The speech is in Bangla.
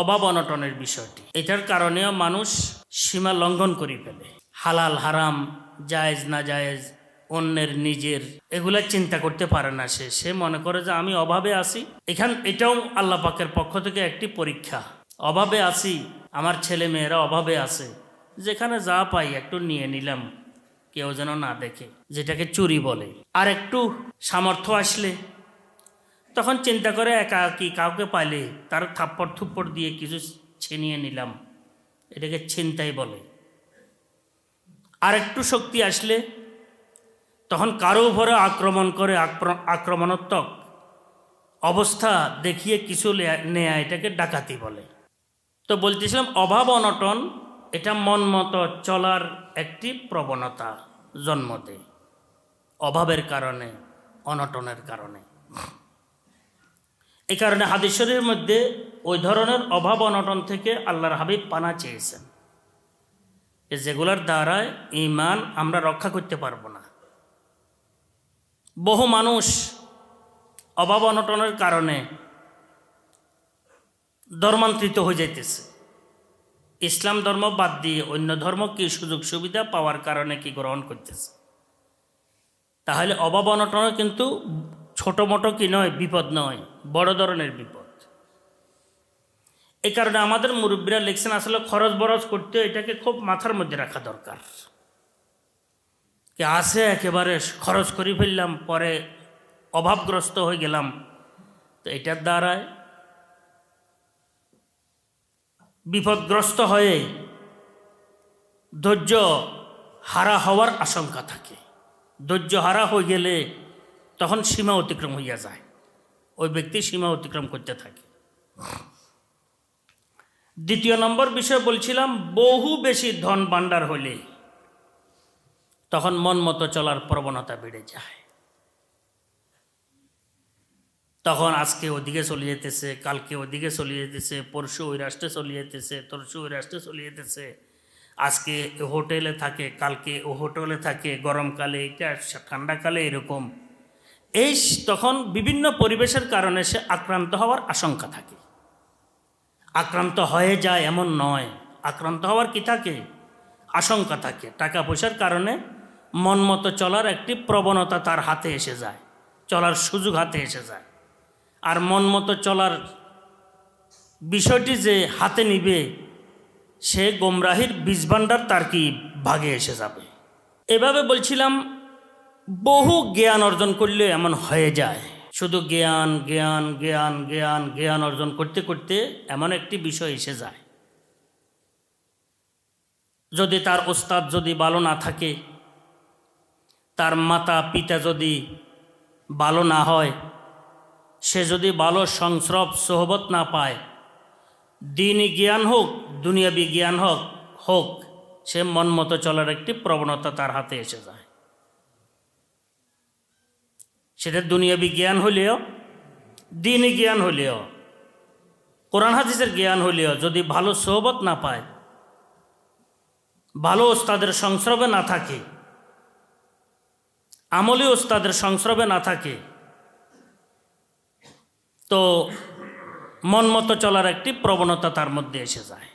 অভাব অনটনের বিষয়টি। এটার কারণেও মানুষ সীমা লঙ্ঘন করে ফেলে। হালাল, হারাম, জায়েজ না জায়েজ অন্যের, নিজের, এগুলা চিন্তা করতে পারে না সে। সে মনে করে যে আমি অভাবে আছি। এখান, এটাও আল্লাহ পাকের পক্ষ থেকে একটি পরীক্ষা। অভাবে আছি, আমার ছেলে মেয়েরা অভাবে আছে। যেখানে যা পাই একটু নিয়ে নিলাম, কেউ যেন না দেখে, যেটাকে চুরি বলে। আর একটু সামর্থ্য আসলে তখন চিন্তা করে, একা কি কাউকে পাইলে তার থাপ্পড় থুপ্পড় দিয়ে কিছু ছিনিয়ে নিলাম। এটাকে ছিনতাই বলে। আর একটু শক্তি আসলে, তখন কারও উপরে আক্রমণ করে আক্রমণাত্মক অবস্থা দেখিয়ে কিছু নেয়া এটাকে ডাকাতি বলে। তো বলতেছিলাম, অভাব অনটন, এটা মন মতো চলার একটি প্রবণতা জন্ম দেয়। অভাবের কারণে, অনটনের কারণে। এই কারণে হাদিসের মধ্যে ওই ধরনের অভাব অনটন থেকে আল্লাহর হাবিব পানা চেয়েছেন যেগুলোর দ্বারায় ইমান আমরা রক্ষা করতে পারব না। বহু মানুষ অভাব অনটনের কারণে ধর্মান্তরিত হয়ে যাইতেছে। ইসলাম ধর্ম বাদ দিয়ে অন্য ধর্ম কি সুযোগ সুবিধা পাওয়ার কারণে কি গ্রহণ করতেছে? তাহলে অভাব অনটন কিন্তু ছোটো মোটো কি নয়, বিপদ নয়। বড় ধরনের বিপদ। এই কারণে আমাদের মুরব্বীরা লিখছেন, আসলে খরচ বরচ করতে এটাকে খুব মাথার মধ্যে রাখা দরকার। কি আছে একেবারে খরচ করে ফেললাম, পরে অভাবগ্রস্ত হয়ে গেলাম, তো এটার দ্বারায় বিপদগ্রস্ত হয়ে ধৈর্য হারা হওয়ার আশঙ্কা থাকে। ধৈর্য হারা হয়ে গেলে তখন সীমা অতিক্রম হইয়া যায়। ওই ব্যক্তি সীমা অতিক্রম করতে থাকে। দ্বিতীয় নম্বর বিষয় বলছিলাম, বহু বেশি ধন ভাণ্ডার হলে তখন মন মতো চলার প্রবণতা বেড়ে যায়। তখন আজকে ওদিকে চলে যেতেছে, কালকে ওদিকে চলে যেতেছে, পরশু ওই রাষ্ট্রে চলে যেতেছে তরশু ওই রাষ্ট্রে চলে যেতেছে। আজকে হোটেলে থাকে, কালকে ও হোটেলে থাকে, গরমকালে এটা, ঠান্ডাকালে এরকম। এই তখন বিভিন্ন পরিবেশের কারণে সে আক্রান্ত হওয়ার আশঙ্কা থাকে। আক্রান্ত হয়ে যায় এমন নয়। আক্রান্ত হওয়ার কি থাকে? আশঙ্কা থাকে। টাকা পয়সার কারণে মন মতো চলার একটি প্রবণতা তার হাতে এসে যায়। চলার সুযোগ হাতে এসে যায়। আর মন মতো চলার বিষয়টি যে হাতে নিবে, সে গোমরাহির বীজভাণ্ডার তার কি ভাগে এসে যাবে? এভাবে বলছিলাম বহু জ্ঞান অর্জন করলে এমন হয়ে যায়। শুধু জ্ঞান জ্ঞান জ্ঞান জ্ঞান জ্ঞান অর্জন করতে করতে এমন একটি বিষয় এসে যায়। যদি তার ওস্তাদ যদি ভালো না থাকে, তার মাতা পিতা যদি ভালো না হয়, সে যদি ভালো সংস্রব সোহবত না পায় দিনই জ্ঞান হোক, দুনিয়াবি জ্ঞান হোক হোক, সে মন মতো চলার একটি প্রবণতা তার হাতে এসে যায়। সেটা দুনিয়াবি জ্ঞান হলেও, দিনই জ্ঞান হলেও, কোরআন হাদিসের জ্ঞান হলেও যদি ভালো সোহবত না পায়, ভালো ওস্তাদের সংস্রবে না থাকে, আমলি ওস্তাদের সংস্রবে না থাকে, তো মন মতো চলার একটি প্রবণতা তার মধ্যে এসে যায়।